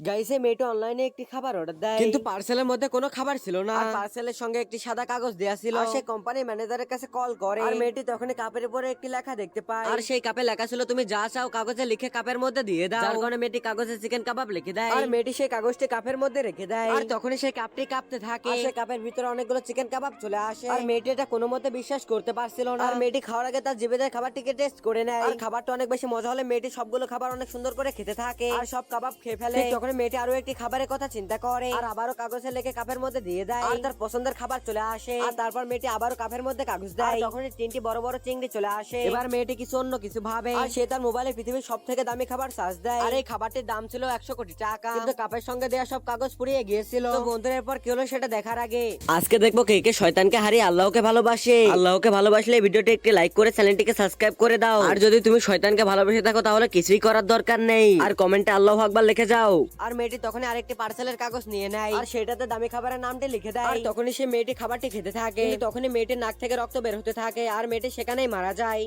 গাইসে মেয়েটা অনলাইনে একটি খাবার অর্ডার দেয়। কিন্তু পার্সেলের মধ্যে কোনো খাবার ছিল না। আর পার্সেলের সঙ্গে একটি সাদা কাগজ দেয়া ছিল। সে কোম্পানির ম্যানেজারের কাছে কল করে। আর মেয়েটি তখন কাপের উপরে একটি লেখা দেখতে পায়। আর সেই কাপে লেখা ছিল তুমি যা চাও কাগজে লিখে কাপের মধ্যে দিয়ে দাও। যার কারণে মেয়েটি কাগজে চিকেন কাবাব লিখে দেয়। আর মেয়েটি সেই কাগজটি কাপের মধ্যে রেখে দেয়। আর তখনই সেই কাপটি কাঁপতে থাকে। আর সে কাপের ভিতরে অনেকগুলো চিকেন কাবাব চলে আসে। আর মেয়েটি এটা কোনো মতে বিশ্বাস করতে পারছিল না। আর মেয়েটি খাওয়ার আগে তার জিভে দেয় খাবারটিকে টেস্ট করে নেয়। আর খাবারটা অনেক বেশি মজা হলে মেয়েটি সবগুলো খাবার অনেক সুন্দর করে খেতে থাকে। আর সব কাবাব খেয়ে ফেলে। ঠিক তখন মেয়েটি আরও একটি খাবারের কথা চিন্তা করে। আর আবারও কাগজে লেখে কাপের মধ্যে দিয়ে দেয়। আর তার পছন্দের খাবার চলে আসে। আর তারপর মেয়েটি আবারও কাপের মধ্যে কাগজ দেয়। তখন তিনটি বড় বড় চিংড়ি চলে আসে এবার মেয়েটি কিছু অন্য কিছু ভাবে। আর সে তার মোবাইলে পৃথিবীর সব থেকে দামি খাবার সার্চ দেয়। আর এই খাবারটির দাম ছিল একশো কোটি টাকা। কিন্তু কাপের সঙ্গে দেওয়া সব কাগজ পুড়িয়ে গিয়েছিল। তো বন্ধুরা এরপর কি হলো সেটা দেখার আগে। আজকে দেখব কে কে শয়তানকে হারিয়ে আল্লাহকে ভালোবাসে। আল্লাহকে ভালোবাসলে ভিডিওটি একটি লাইক করে চ্যানেলটিকে সাবস্ক্রাইব করে দাও। আর যদি তুমি শয়তানকে ভালোবেসে থাকো তাহলে কিছুই করার দরকার নেই। আর কমেন্টে আল্লাহ আকবার লিখে যাও। আর মেয়েটি তখন আরেকটি পার্সেলের কাগজ নিয়ে নেয়। আর সেটাতে দামি খাবারের নামটি লিখে দেয়। আর তখনই সে মেয়েটি খাবারটি খেতে থাকে। তখনই মেয়েটির নাক থেকে রক্ত বের হতে থাকে। আর মেয়েটি সেখানেই মারা যায়।